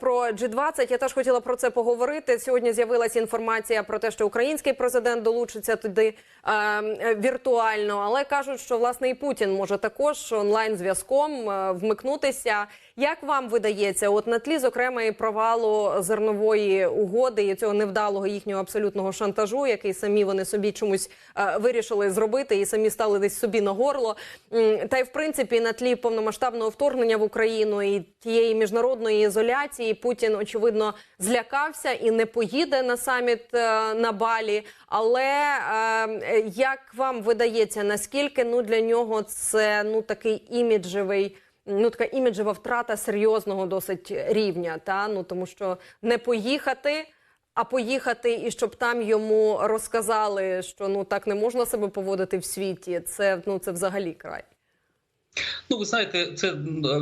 Про G20 я теж хотіла про це поговорити. Сьогодні з'явилася інформація про те, що український президент долучиться туди е, е, віртуально, але кажуть, що власне і Путін може також онлайн зв'язком е, вмикнутися. Як вам видається, от на тлі зокрема і провалу зернової угоди і цього невдалого їхнього абсолютного шантажу, який самі вони собі чомусь е, вирішили зробити, і самі стали десь собі на горло. Та й в принципі на тлі повномасштабного вторгнення в Україну і тієї міжнародної ізоляції Путін очевидно злякався і не поїде на саміт е, на Балі. Але е, як вам видається, наскільки ну для нього це ну такий іміджевий? Ну, така іміджева втрата серйозного досить рівня, та ну тому що не поїхати, а поїхати, і щоб там йому розказали, що ну так не можна себе поводити в світі. Це ну це взагалі край. Ну, ви знаєте, це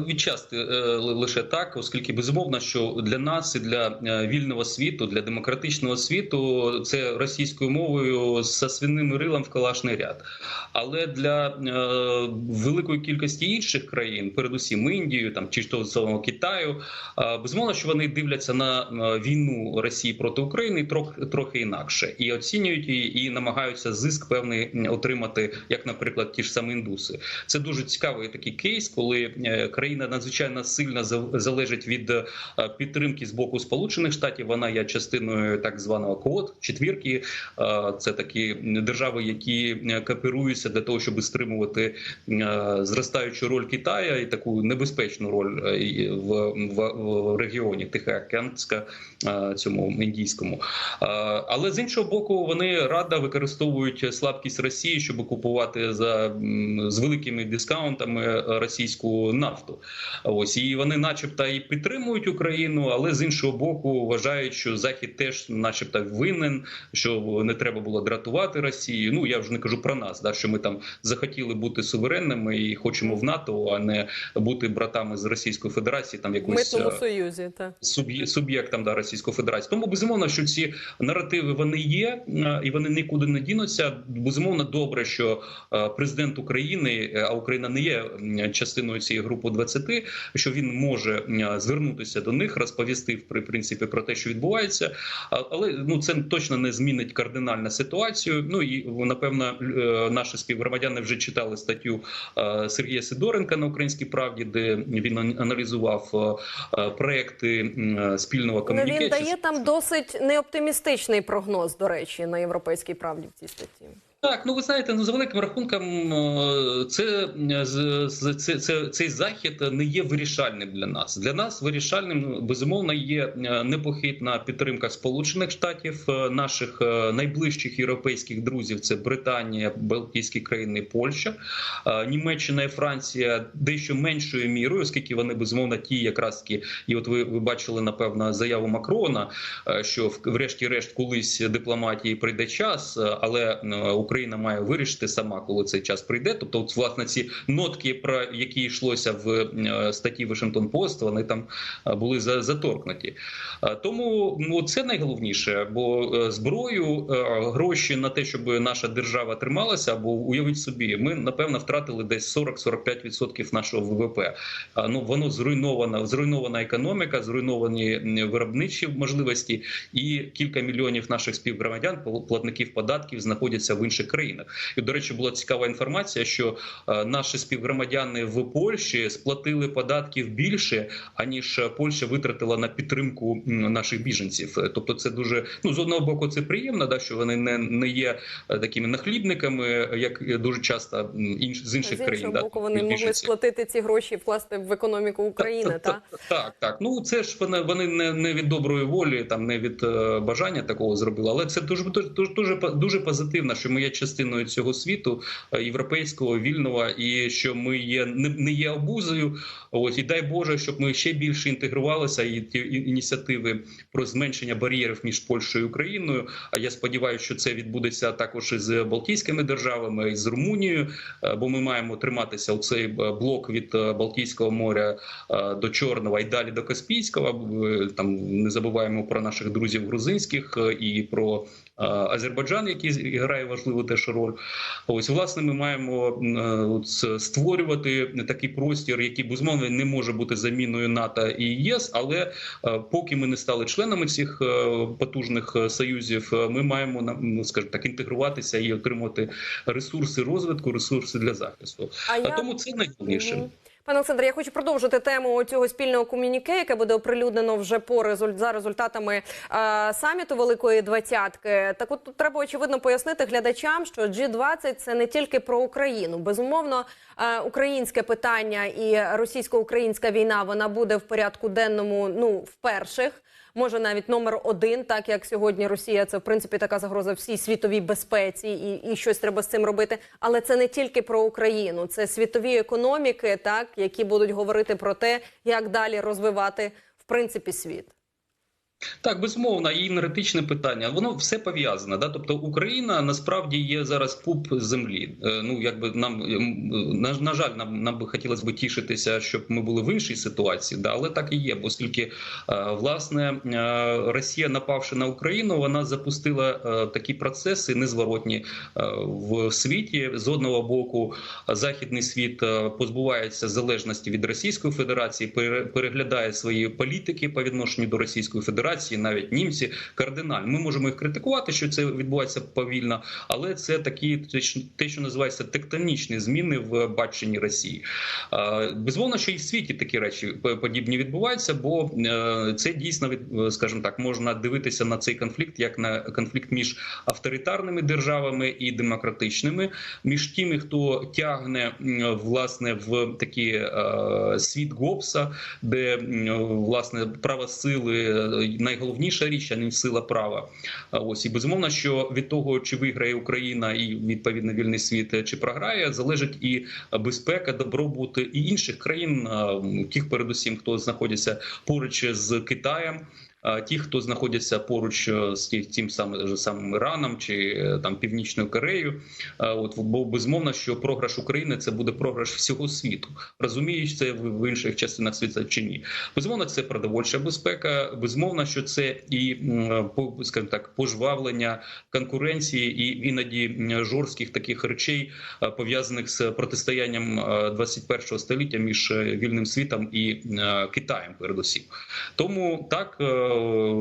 відчасти е, лише так, оскільки безумовно, що для нас і для е, вільного світу, для демократичного світу, це російською мовою з свиним рилом в калашний ряд. Але для е, великої кількості інших країн, передусім Індію, там чи того самого Китаю, е, безумовно, що вони дивляться на е, війну Росії проти України трохи трохи інакше і оцінюють її, і намагаються зиск певний отримати, як, наприклад, ті ж самі індуси. Це дуже цікавий такий кейс, коли е, країна надзвичайно сильно залежить від е, підтримки з боку Сполучених Штатів. Вона є частиною так званого квот четвірки. Е, Це такі держави, які кооперуються для того, щоб стримувати зростаючу роль Китая і таку небезпечну роль в, в, в регіоні Тихоокеанська цьому індійському. Але з іншого боку, вони радо використовують слабкість Росії, щоб купувати за з великими дискаунтами російську нафту. Ось і вони, начебто, і підтримують Україну, але з іншого боку, вважають, що Захід теж, начебто, винен, що не треба було дратувати Росію. Ну я вже не кажу про нас, да що ми там захотіли бути суверенними і хочемо в НАТО, а не бути братами з Російської Федерації, там якусь митному е, союзі та суб'є- суб'єктам да, Російської Федерації. Тому безумовно, що ці наративи вони є е, і вони нікуди не дінуться. Безумовно, добре, що е, президент України, а Україна не є частиною цієї групи 20, що він може звернутися до них, розповісти в при- принципі про те, що відбувається. Але ну це точно не змінить кардинально ситуацію. Ну і напевно, е, наші співгромадяни вже читали статтю е, Сергія Сидоренка на українській правді, де він аналізував е, проекти спільного ну, комунікації. він дає там досить неоптимістичний прогноз, до речі, на європейській правді в цій статті. Так, ну ви знаєте, ну за великим рахунком, е, це, е, це, це цей захід не є вирішальним для нас. Для нас вирішальним безумовно є е, непохитна підтримка Сполучених Штатів, наших найближчих європейських друзів. Це Британія, Балтійські країни, Польща, Німеччина і Франція дещо меншою мірою, оскільки вони безумовно ті, якраз таки, і от ви, ви бачили напевно заяву Макрона, що врешті-решт колись дипломатії прийде час, але е, Україна має вирішити сама, коли цей час прийде. Тобто, от, власне, ці нотки, про які йшлося в е, статті Вашингтон Пост, вони там е, були заторкнуті. Е, Тому це найголовніше, бо зброю, гроші на те, щоб наша держава трималася, або уявіть собі, ми напевно втратили десь 40-45% нашого ВВП. Ну воно зруйнована, зруйнована економіка, зруйновані виробничі можливості, і кілька мільйонів наших співгромадян, платників податків, знаходяться в інших країнах. І до речі, була цікава інформація, що е, наші співгромадяни в Польщі сплатили податків більше, аніж Польща витратила на підтримку наших біженців. Тобто, це дуже ну з одного боку, це приємно, да що вони не, не є е, такими нахлібниками, як дуже часто інш з інших З іншого країн. да, боку, вони могли сплатити ці гроші вкласти в економіку України. Та Так, так, так. Ну це ж вони, вони не, не від доброї волі, там не від е, бажання такого зробили. Але це дуже дуже дуже, дуже позитивно, що ми є частиною цього світу е, європейського, вільного, і що ми є не, є обузою. Ось і дай Боже, щоб ми ще більше інтегрувалися, і ті ініціативи про зменшення бар'єрів між Польщею і Україною. А я сподіваюся, що це відбудеться також із Балтійськими державами, і з Румунією, е, бо ми маємо триматися у цей е, блок від Балтійського моря до Чорного і далі до Каспійського. Там не забуваємо про наших друзів грузинських і про Азербайджан, який з- грає важливу важливу теж роль. Ось власне ми маємо е, от створювати такий простір, який безумовно не може бути заміною НАТО і ЄС, але е, поки ми не стали членами цих е, потужних союзів, ми маємо ну, скажімо так інтегруватися і отримувати ресурси розвитку, ресурси для захисту. А А я- тому це найголовніше. Пане Олександре, я хочу продовжити тему цього спільного комюніке, яке буде оприлюднено вже по результ... за результатами е, саміту Великої Двадцятки. Так от тут треба очевидно пояснити глядачам, що G20 – це не тільки про Україну. Безумовно, е, українське питання і російсько-українська війна вона буде в порядку денному. Ну в перших. Може навіть номер один, так як сьогодні Росія це в принципі така загроза всій світовій безпеці, і, і щось треба з цим робити. Але це не тільки про Україну, це світові економіки, так які будуть говорити про те, як далі розвивати в принципі світ. Так, безумовно, і енергетичне питання. Воно все пов'язане. Да? Тобто Україна насправді є зараз пуп землі. Е, Ну якби нам ем, на, на жаль, нам нам би хотілося б тішитися, щоб ми були в іншій ситуації. Да? Але так і є. Бо оскільки е, власне е, Росія, напавши на Україну, вона запустила такі процеси незворотні в світі. З одного боку, західний світ позбувається залежності від Російської Федерації, пере- переглядає свої політики по відношенню до Російської Федерації, навіть німці кардинально. Ми можемо їх критикувати, що це відбувається повільно, але це такі те, що- називається тектонічні зміни в баченні Росії. Безумовно, що і в світі такі речі подібні відбуваються, бо е, це дійсно скажімо так, можна дивитися на цей конфлікт як на конфлікт між авторитарними державами і демократичними, між тими, хто тягне власне в такий е, світ Гоббса, де власне право сили е, найголовніша річ, а не сила права. Ось і безумовно, що від того, чи виграє Україна і відповідно вільний світ, е, чи програє, залежить і безпека, добробут і інших країн, тих, передусім, хто знаходиться поруч з Китаєм. Ті, хто знаходяться поруч е, з тим самим самим Іраном чи е, там Північною Кореєю, от бо безумовно, що програш України це буде програш всього світу. Розумієш це в інших частинах світу чи ні? Безумовно, це продовольча безпека. Безумовно, що це і скажімо так, пожвавлення конкуренції і іноді жорстких таких речей е, пов'язаних з протистоянням е, 21 століття між е, вільним світом і е, Китаєм, передусім. Тому так е,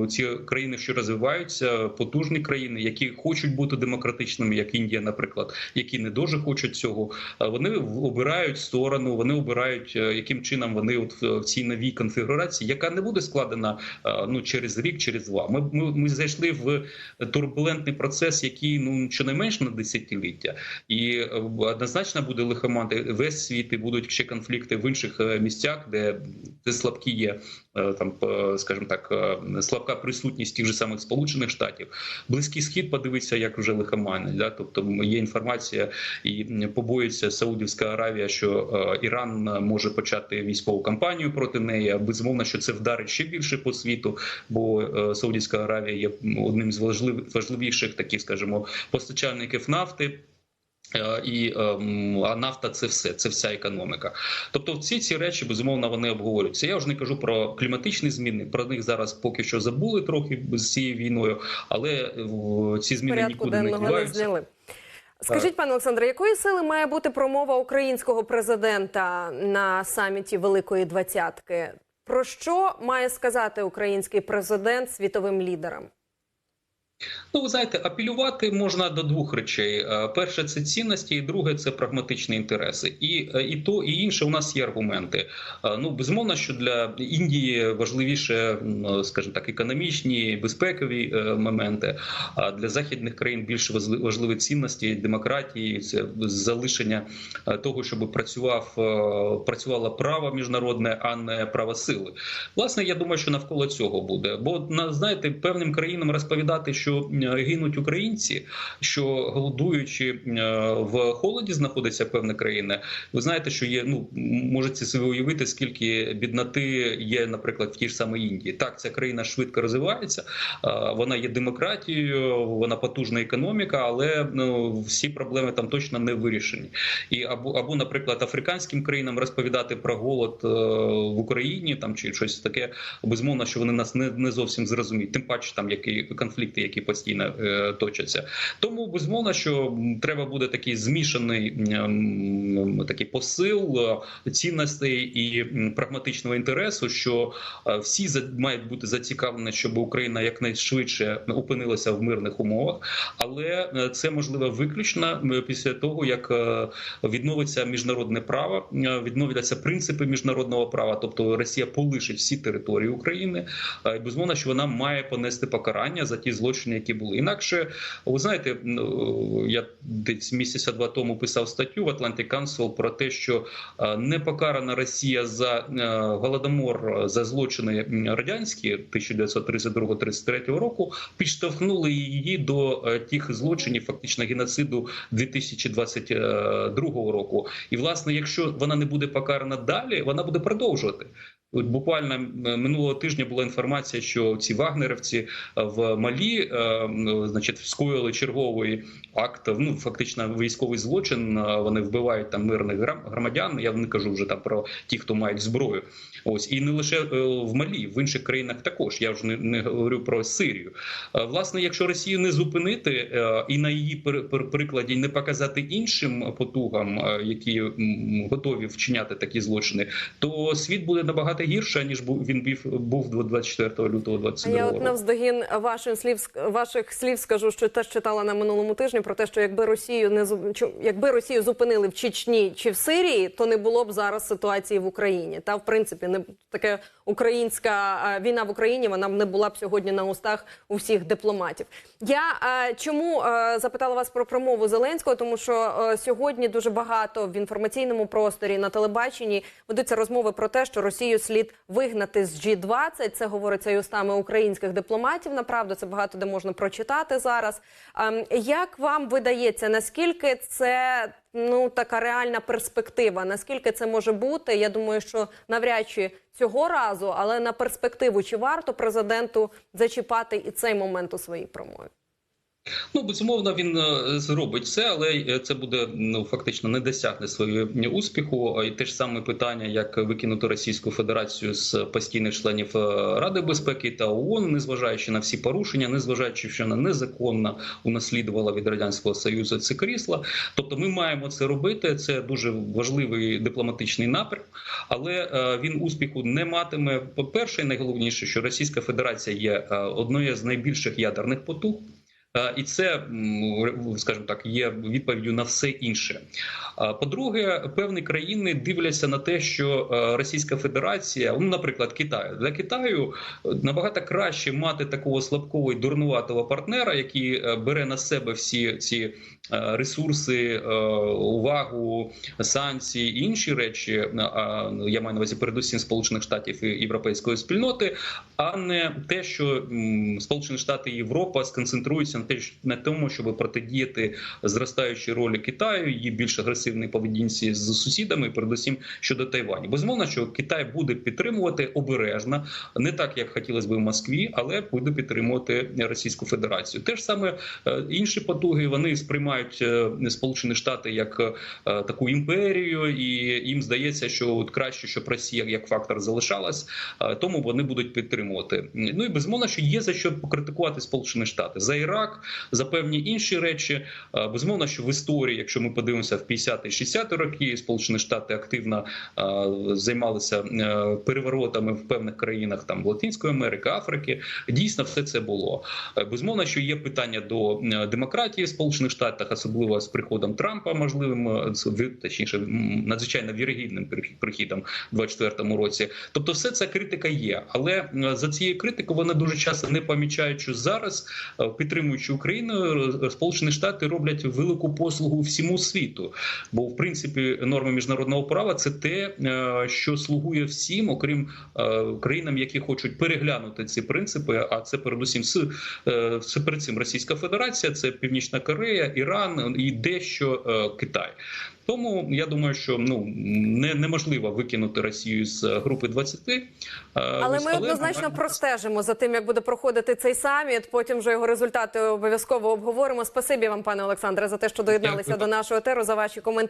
ці країни, що розвиваються, потужні країни, які хочуть бути демократичними, як Індія, наприклад, які не дуже хочуть цього, е, вони обирають сторону, вони обирають, е, яким чином вони от в цій новій конфігурації, яка не буде складена е, ну через рік, через два. Ми, ми, ми зайшли в турбулентний процес, який ну щонайменш на десятиліття, і е, однозначно буде лихомати весь світ, і будуть ще конфлікти в інших е, місцях, де, де слабкі є е, там, е, скажімо так, е, слабка присутність тих же самих сполучених штатів. Близький схід подивиться, як вже лихомани. Да? Тобто є інформація і м, побоюється Саудівська Аравія, що е, Іран може почати військову кампанію проти неї. Безумовно, що це вдарить ще більше по світу, бо е, Саудівська Аравія є одним з важлив, важливіших таких, скажімо, постачальників нафти. Е, І ем, а нафта це все, це вся економіка. Тобто, всі ці речі безумовно вони обговорюються. Я вже не кажу про кліматичні зміни. Про них зараз поки що забули трохи з цією війною, але е, ці зміни Порядку нікуди не діваються. Скажіть, пане Олександре, якої сили має бути промова українського президента на саміті Великої Двадцятки? Про що має сказати український президент світовим лідерам? Ну, ви знаєте, апелювати можна до двох речей: Е, перше це цінності, і друге це прагматичні інтереси. І, е, і то, і інше у нас є аргументи. Е, Ну, безумовно, що для Індії важливіше, скажімо так, економічні, безпекові моменти. А для західних країн більш важли- важливі цінності, демократії, це залишення того, щоб працював працювало право міжнародне, а не право сили. Власне, я думаю, що навколо цього буде. Бо на знаєте, певним країнам розповідати, що е, гинуть українці, що голодуючи е, в холоді знаходиться певна країна. Ви знаєте, що є. Ну можете собі уявити, скільки бідноти є, наприклад, в тій ж самій Індії. Так, ця країна швидко розвивається, е, вона є демократією, вона потужна економіка, але ну всі проблеми там точно не вирішені. І або або, наприклад, африканським країнам розповідати про голод в Україні там чи щось таке, безумовно, що вони нас не, не зовсім зрозуміють. Тим паче там які конфлікти, які які постійно е, точаться. Тому безумовно, що треба буде такий змішаний м, такий посил е, цінностей і прагматичного інтересу, що е, всі за- мають бути зацікавлені, щоб Україна якнайшвидше опинилася в мирних умовах, але е, це можливо виключно після того, як е, відновиться міжнародне право, е, відновляться принципи міжнародного права, тобто Росія полишить всі території України. Е, Безумовно, що вона має понести покарання за ті злочини, які були. Інакше, ви знаєте, ну, я десь місяця два тому писав статтю в Atlantic Council про те, що е, не покарана Росія за е, голодомор е, за злочини радянські 1932-33 року, підштовхнули її до е, тих злочинів, фактично геноциду 2022 року. І власне, якщо вона не буде покарана далі, вона буде продовжувати. От буквально минулого тижня була інформація, що ці вагнерівці е, в Малі, е, значить, скоїли черговий акт, ну фактично військовий злочин. е, Вони вбивають там мирних громадян. Я не кажу вже там про ті, хто мають зброю. Ось і не лише в Малі, в інших країнах також. Я вже не, не говорю про Сирію. Власне, якщо Росію не зупинити і на її пер- прикладі не показати іншим потугам, які готові вчиняти такі злочини, то світ буде набагато гірше ніж був він був був до 24 лютого А 22 я от навздогін ваших слів ваших слів скажу, що теж читала на минулому тижні про те, що якби Росію не якби Росію зупинили в Чечні чи в Сирії, то не було б зараз ситуації в Україні. Та в принципі не таке українська війна в Україні. Вона б не була б сьогодні на устах у всіх дипломатів. Я чому запитала вас про промову Зеленського, тому що сьогодні дуже багато в інформаційному просторі на телебаченні ведуться розмови про те, що Росію слід вигнати з G20. Це говориться і устами українських дипломатів. Направду це багато де можна прочитати зараз. Ем, Як вам видається, наскільки це ну така реальна перспектива? Наскільки це може бути? Я думаю, що навряд чи цього разу, але на перспективу чи варто президенту зачіпати і цей момент у своїй промові? Ну безумовно, він е, зробить це, але е, це буде ну фактично не досягне свого успіху. І те ж саме питання, як викинути Російську Федерацію з постійних членів е, Ради безпеки та ООН, незважаючи на всі порушення, незважаючи, що вона незаконно унаслідувала від радянського союзу це крісла. Тобто, ми маємо це робити. Це дуже важливий дипломатичний напрям, але він успіху не матиме. По перше, найголовніше, що Російська Федерація є одною з найбільших ядерних потуг. Е, І це, скажімо так, є відповіддю на все інше. По-друге, певні країни дивляться на те, що е, Російська Федерація, ну, наприклад, Китай, для Китаю е, набагато краще мати такого слабкого і дурнуватого партнера, який е, бере на себе всі ці е, ресурси, е, увагу, санкції і інші речі. е, Я маю на увазі передусім Сполучених Штатів і європейської спільноти, а не те, що Сполучені Штати і Європа сконцентруються на тому, щоб протидіяти зростаючій ролі Китаю, її більш агресивній поведінці з сусідами, передусім щодо Тайваню. Безумовно, що Китай буде підтримувати обережно, не так як хотілося б в Москві, але буде підтримувати Російську Федерацію. Те ж саме е, інші потуги вони сприймають е, Сполучені Штати як е, таку імперію, і їм здається, що от краще, щоб Росія як фактор залишалась, тому вони будуть підтримувати. Ну і безумовно, що є за що покритикувати Сполучені Штати за Ірак, за певні інші речі. Е, Безумовно, що в історії, якщо ми подивимося в 50-60 роки, Сполучені Штати активно е, займалися е, переворотами в певних країнах там Латинської Америки, Африки. Дійсно, все це було. Безумовно, що є питання до демократії в Сполучених Штатах, особливо з приходом Трампа, можливим точніше надзвичайно вірогідним прихід- прихідом у 24-му році. Тобто, все ця критика є, але за цією критикою вони дуже часто не помічають, що зараз, підтримуючи Україну, Україною Сполучені Штати роблять велику послугу всьому світу. Бо в принципі норми міжнародного права це те, е, що слугує всім, окрім е, країнам, які хочуть переглянути ці принципи. А це передусім е, це перед цим Російська Федерація, це Північна Корея, Іран і дещо е, Китай. Тому я думаю, що ну не, неможливо викинути Росію з е, групи 20. е, Але ми однозначно маємо- простежимо за тим, як буде проходити цей саміт. Потім вже його результати обов'язково обговоримо. Спасибі вам, пане Олександре, за те, що доєдналися Дякую. до нашого етеру, за ваші коментарі.